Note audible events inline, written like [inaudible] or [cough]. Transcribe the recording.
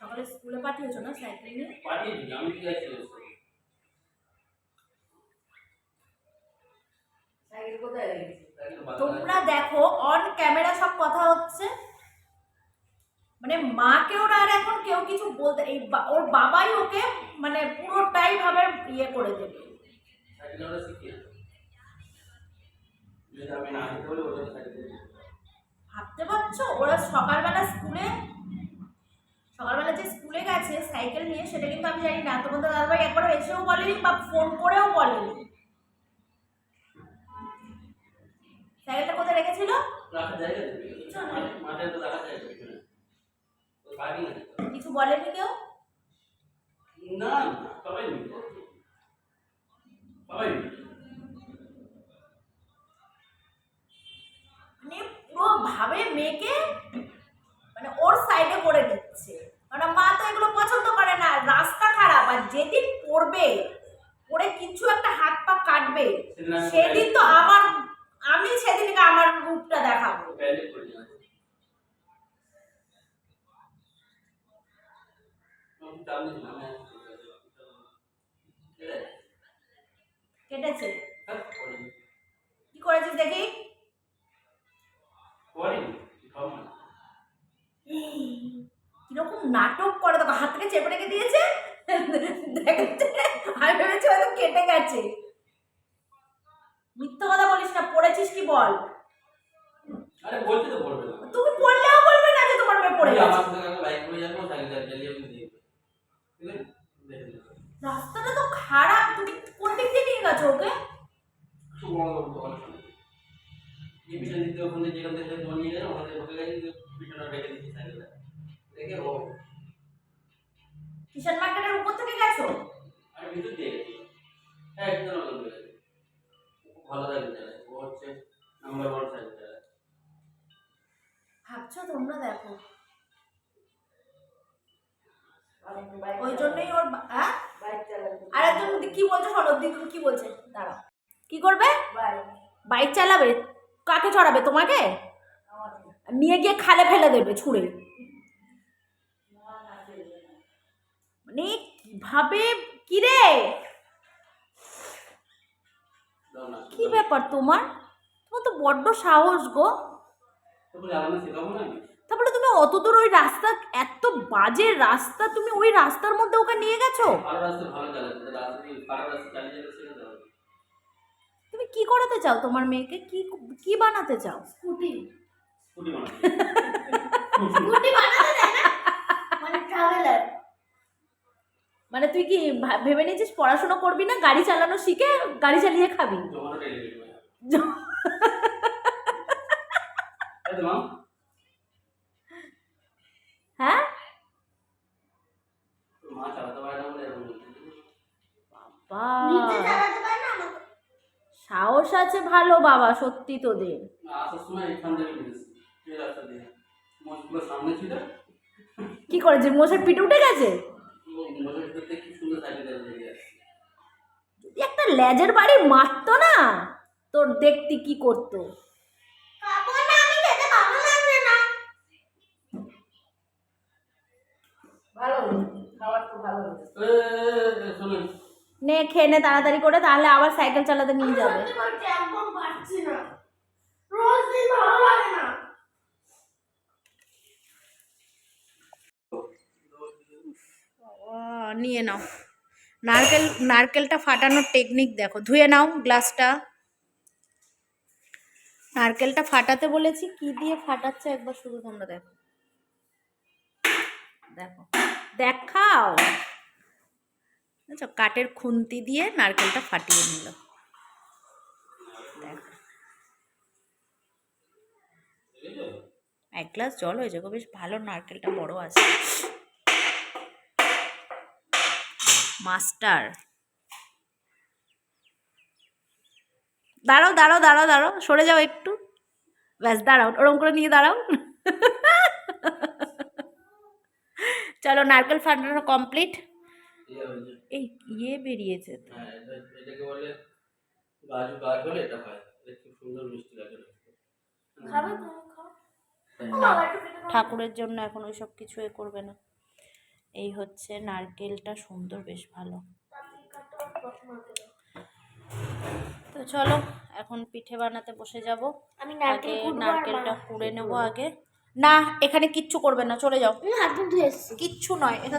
সকালে স্কুলে পাঠিয়েছো না সাইকেল নিয়ে? পাঠিয়েছি আমি কি যাচ্ছি সাইকেল কোথায় রেখেছিস তোমরা দেখো অন ক্যামেরা সব কথা হচ্ছে। মানে মাকে ওরা আর এখন কেউ কিছু বলতে এই বা- ওর বাবাই ওকে মানে পুরোটাই ভাবে ইয়ে করে দেবে। না। ভাবতে পারছ? ওরা সকালবেলা স্কুলে সকালবেলা যে স্কুলে গেছে সাইকেল নিয়ে সেটা কিন্তু আমি জানি না। তোমাদের দাদাভাই একবার এসেও বলেনি বা ফোন করেও বলেনি। সাইকেলটা কোথায় রেখেছিল। কিছু বলেনি। কেউ? না মানে পুরো ভাবে মেয়েকে মানে ওর সাইডে করে দিচ্ছে মানে মা তো এগুলো পছন্দ করে না আর যেদিন পড়বে পড়ে কিছু একটা হাত পা কাটবে সেদিন তো আমার আমি সেদিনকে আমার রূপটা দেখাবো। কেটেছে? হ্যাঁ, কি করেছিস দেখি? কীরকম নাটক করে দেখো হাত থেকে চেপে রেখে দিয়েছে? আমি ভেবেছি হয়তো কেটে গেছে। মিথ্যা কথা বলিস না পড়েছিস কি বল? আরে বলছি তো বলবে না। তুমি পড়লেও বলবে না যে তোমার মেয়ে পড়ে গেছে। আমার সাথে বাইক করে যাব সাইকেল চালিয়ে আমি দিয়ে দেবো। ঠিক আছে? দেখে নিও। রাস্তাটা তো খারাপ তুমি কোন দিক দিয়ে নিয়ে গেছো ওকে? বড় বড় দোকান সামনে। এই পিছন দিক দিয়ে যেখান থেকে জল নিয়ে গেছে ওখান থেকে গেছে পিছনে রেখে দিচ্ছি সাইকেলটা দেখে ও কিষান মার্কেটের উপর থেকে গেছো? ভিতর দিয়ে হ্যাঁ একদম নতুন গেছে। খুব ভালো সাইকেল ও হচ্ছে নাম্বার ওয়ান সাইকেল ভাবছ তোমরা দেখো। ওই জন্যই ওর হ্যাঁ আর একজন কি বলছো শোনো দিদি কি বলছে? দাঁড়াও। কি করবে? বাইক। বাইক চালাবে? কাকে চড়াবে তোমাকে? নিয়ে গিয়ে খালে ফেলে দেবে ছুঁড়ে না না চলবে না মানে কীভাবে কি রে কি ব্যাপার তোমার? তোমার তো বড্ড সাহস গো। তারপরে তুমি অত দূর ওই রাস্তা এত বাজে রাস্তা তুমি ওই রাস্তার মধ্যে ওকে নিয়ে গেছো? তুমি কি করাতে চাও তোমার মেয়েকে? কি কি বানাতে চাও? স্কুটি। [laughs] স্কুটি বানাচ্ছে স্কুটি বানাতে দেয় না মানে ট্রাভেলার মানে তুই কি ভেবে নিয়েছিস পড়াশোনা করবি না গাড়ি চালানো শিখে গাড়ি চালিয়ে খাবি? হ্যাঁ। সাহস আছে ভালো বাবা সত্যি তোদের। কি করেছে? মোষের পিঠে উঠে গেছে মসজিদ ভিতর থেকে কি সুন্দর সাইকেল চালিয়ে বেরিয়ে আসছে যদি একটা লেজের বাড়ি মারতো না? তোর দেখতি কি করতো? না খেয়ে নে তাড়াতাড়ি করে তাহলে আবার সাইকেল চালাতে নিয়ে যাবে। নিয়ে নাও। নারকেল, নারকেলটা ফাটানোর টেকনিক দেখো। ধুয়ে নাও গ্লাসটা নারকেলটা ফাটাতে বলেছি, কি দিয়ে ফাটাচ্ছে একবার শুধু তোমরা দেখো। দেখো, দেখাও। কাঠের খুন্তি দিয়ে নারকেলটা ফাটিয়ে নিল। দেখো। এক গ্লাস জল হয়েছে গো বেশ ভালো নারকেলটা বড় আছে। মাস্টার। দাঁড়াও দাঁড়াও দাঁড়াও দাঁড়াও সরে যাও একটু। ব্যাস দাঁড়াও ওরম করে নিয়ে দাঁড়াও। চলো নারকেল ফাটানো কমপ্লিট এই ইয়ে বেরিয়েছে তো। হ্যাঁ এটাকে বলে গাছ গাছ হলে এটা হয়। খুব সুন্দর মিষ্টি লাগে ঠাকুরের জন্য এখন ওই সব কিছু এ করবে না। এই হচ্ছে নারকেলটা সুন্দর বেশ ভালো। তো চলো এখন পিঠে বানাতে বসে যাব। আমি আগে নারকেল নারকেলটা কুড়ে নেব আগে। না এখানে কিচ্ছু করবে না চলে যাও। আমি হাত ধুয়ে এসেছি। কিচ্ছু নয় এখান